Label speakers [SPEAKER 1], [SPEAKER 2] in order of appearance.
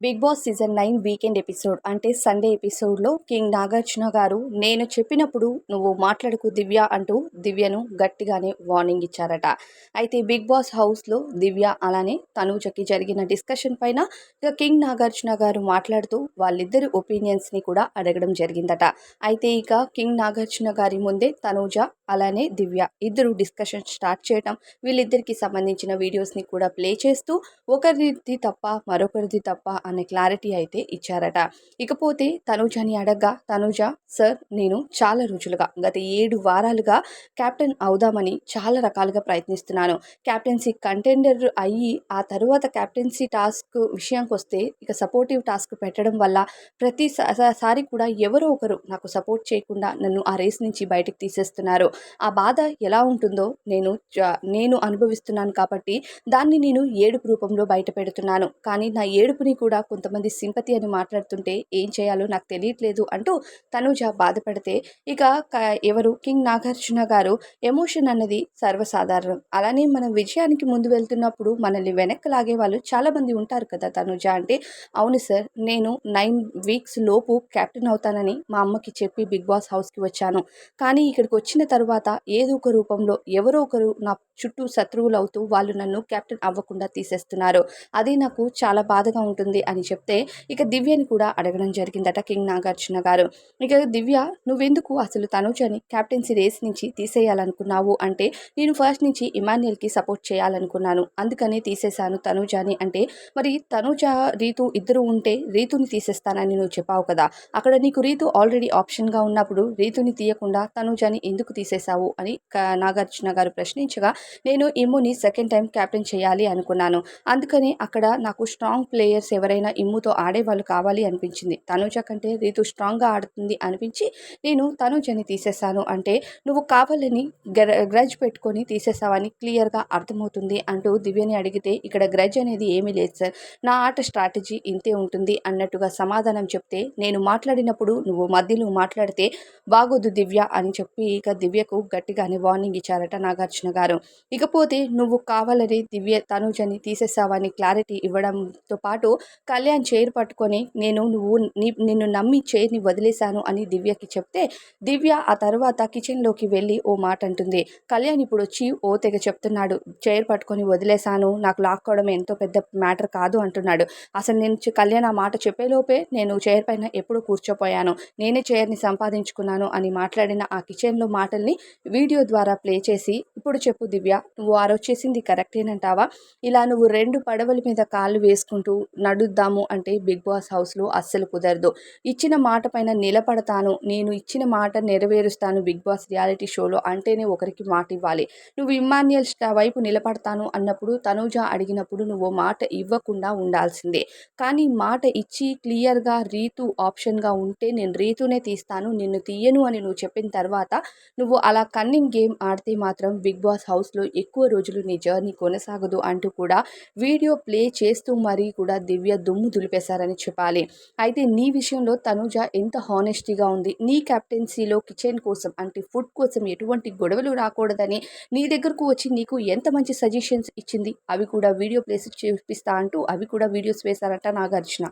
[SPEAKER 1] Bigg Boss season nine weekend episode అంటే Sunday ఎపిసోడ్లో king Nagarjuna గారు నేను చెప్పినప్పుడు నువ్వు మాట్లాడుకు దివ్య అంటూ దివ్యను గట్టిగానే వార్నింగ్ ఇచ్చారట. అయితే బిగ్ బాస్ హౌస్లో దివ్య అలానే తనూజకి జరిగిన డిస్కషన్ పైన ఇక కింగ్ నాగార్జున గారు మాట్లాడుతూ వాళ్ళిద్దరి ఒపీనియన్స్ని కూడా అడగడం జరిగిందట. అయితే ఇక కింగ్ నాగార్జున గారి ముందే తనూజ అలానే దివ్య ఇద్దరు డిస్కషన్ స్టార్ట్ చేయటం వీళ్ళిద్దరికి సంబంధించిన వీడియోస్ని కూడా ప్లే చేస్తూ ఒకరిది తప్ప మరొకరిది తప్ప అనే క్లారిటీ అయితే ఇచ్చారట. ఇకపోతే తనుజని అడగ్గా తనుజ సార్ నేను చాలా రోజులుగా గత ఏడు వారాలుగా కెప్టెన్ అవుదామని చాలా రకాలుగా ప్రయత్నిస్తున్నాను. క్యాప్టెన్సీ కంటెండర్ అయ్యి ఆ తర్వాత క్యాప్టెన్సీ టాస్క్ విషయానికి వస్తే ఇక సపోర్టివ్ టాస్క్ పెట్టడం వల్ల ప్రతి సారి కూడా ఎవరో ఒకరు నాకు సపోర్ట్ చేయకుండా నన్ను ఆ రేస్ నుంచి బయటకు తీసేస్తున్నారు. ఆ బాధ ఎలా ఉంటుందో నేను నేను అనుభవిస్తున్నాను కాబట్టి దాన్ని నేను ఏడుపు రూపంలో బయట పెడుతున్నాను. కానీ నా ఏడుపుని కూడా కొంతమంది సింపతి అని మాట్లాడుతుంటే ఏం చేయాలో నాకు తెలియట్లేదు అంటూ తనుజ బాధపడితే ఇక ఎవరు? కింగ్ నాగార్జున గారు. ఎమోషన్ అన్నది సర్వసాధారణం. అలానే మనం విజయానికి ముందు వెళ్తున్నప్పుడు మనల్ని వెనక్కి లాగే వాళ్ళు చాలామంది ఉంటారు కదా తనుజ అంటే. అవును సార్ నేను నైన్ వీక్స్ లోపు కెప్టెన్ అవుతానని మా అమ్మకి చెప్పి బిగ్ బాస్ హౌస్కి వచ్చాను. కానీ ఇక్కడికి వచ్చిన తర్వాత తర్వాత ఏదో ఒక రూపంలో ఎవరో ఒకరు నా చుట్టూ శత్రువులు అవుతూ వాళ్ళు నన్ను కెప్టెన్ అవ్వకుండా తీసేస్తున్నారు. అది నాకు చాలా బాధగా ఉంటుంది అని చెప్తే ఇక దివ్యని కూడా అడగడం జరిగిందట కింగ్ నాగార్జున గారు. ఇక దివ్య నువ్వెందుకు అసలు తనుజని క్యాప్టెన్సీ రేస్ నుంచి తీసేయాలనుకున్నావు? అంటే నేను ఫస్ట్ నుంచి ఇమాన్యుయల్కి సపోర్ట్ చేయాలనుకున్నాను. అందుకని తీసేశాను తనుజాని. అంటే మరి తనుజ రీతు ఇద్దరు ఉంటే రీతుని తీసేస్తానని నువ్వు చెప్పావు కదా. అక్కడ నీకు రీతు ఆల్రెడీ ఆప్షన్గా ఉన్నప్పుడు రీతుని తీయకుండా తనుజాని ఎందుకు చేశావు అని నాగార్జున గారు ప్రశ్నించగా నేను ఇమ్ముని సెకండ్ టైం క్యాప్టెన్ చేయాలి అనుకున్నాను. అందుకని అక్కడ నాకు స్ట్రాంగ్ ప్లేయర్స్ ఎవరైనా ఇమ్ముతో ఆడేవాళ్ళు కావాలి అనిపించింది. తనుజ కంటే రీతు స్ట్రాంగ్గా ఆడుతుంది అనిపించి నేను తనుజని తీసేశాను. అంటే నువ్వు కావాలని గ్రజ్ పెట్టుకొని తీసేసావని క్లియర్గా అర్థమవుతుంది అంటూ దివ్యని అడిగితే ఇక్కడ గ్రజ్ అనేది ఏమీ లేదు సార్. నా ఆట స్ట్రాటజీ ఇంతే ఉంటుంది అన్నట్టుగా సమాధానం చెప్తే నేను మాట్లాడినప్పుడు నువ్వు మధ్యలో మాట్లాడితే బాగోదు దివ్య అని చెప్పి ఇక దివ్యకు గట్టిగానే వార్నింగ్ ఇచ్చారట నాగార్జున గారు. ఇకపోతే నువ్వు కావాలని దివ్య తనుజని తీసేసావని క్లారిటీ ఇవ్వడంతో పాటు కళ్యాణ్ చైర్ పట్టుకొని నేను నువ్వు నిన్ను నమ్మి చైర్ని వదిలేశాను అని దివ్యకి చెప్తే దివ్య ఆ తర్వాత కిచెన్లోకి వెళ్ళి ఓ మాట అంటుంది. కళ్యాణ్ ఇప్పుడు వచ్చి ఓ తెగ చెప్తున్నాడు చైర్ పట్టుకొని వదిలేశాను నాకు లాక్కోవడం ఎంతో పెద్ద మ్యాటర్ కాదు అంటున్నాడు. అసలు నేను కళ్యాణ్ ఆ మాట చెప్పేలోపే నేను చైర్ పైన ఎప్పుడు కూర్చోపోయాను. నేనే చైర్ని సంపాదించుకున్నాను అని మాట్లాడిన ఆ కిచెన్లో మాటల్ని వీడియో ద్వారా ప్లే చేసి ఇప్పుడు చెప్పు దివ్య నువ్వు ఆరోచేసింది కరెక్టేనంటావా ఇలా నువ్వు రెండు పడవల మీద కాళ్ళు వేసుకుంటూ నడుద్దాము అంటే బిగ్ బాస్ హౌస్లో అస్సలు కుదరదు. ఇచ్చిన మాట పైన నిలబడతాను నేను ఇచ్చిన మాట నెరవేరుస్తాను బిగ్ బాస్ రియాలిటీ షోలో అంటేనే ఒకరికి మాట ఇవ్వాలి. నువ్వు ఇమ్మాన్యుయల్ వైపు నిలబడతాను అన్నప్పుడు తనూజ అడిగినప్పుడు నువ్వు మాట ఇవ్వకుండా ఉండాల్సిందే. కానీ మాట ఇచ్చి క్లియర్గా రీతు ఆప్షన్గా ఉంటే నేను రీతునే తీస్తాను నిన్ను తీయను అని నువ్వు చెప్పిన తర్వాత నువ్వు అలా కన్నింగ్ గేమ్ ఆడితే మాత్రం బిగ్ బాస్ హౌస్లో ఎక్కువ రోజులు నీ జర్నీ కొనసాగదు అంటూ కూడా వీడియో ప్లే చేస్తూ మరీ కూడా దివ్య దుమ్ము దులిపేశారని చెప్పాలి. అయితే నీ విషయంలో తనుజ ఎంత హానెస్టీగా ఉంది? నీ కెప్టెన్సీలో కిచెన్ కోసం అంటే ఫుడ్ కోసం ఎటువంటి గొడవలు రాకూడదని నీ దగ్గరకు వచ్చి నీకు ఎంత మంచి సజెషన్స్ ఇచ్చింది? అవి కూడా వీడియో ప్లేస్ చూపిస్తా అంటూ అవి కూడా వీడియోస్ వేశారట నాగార్జున.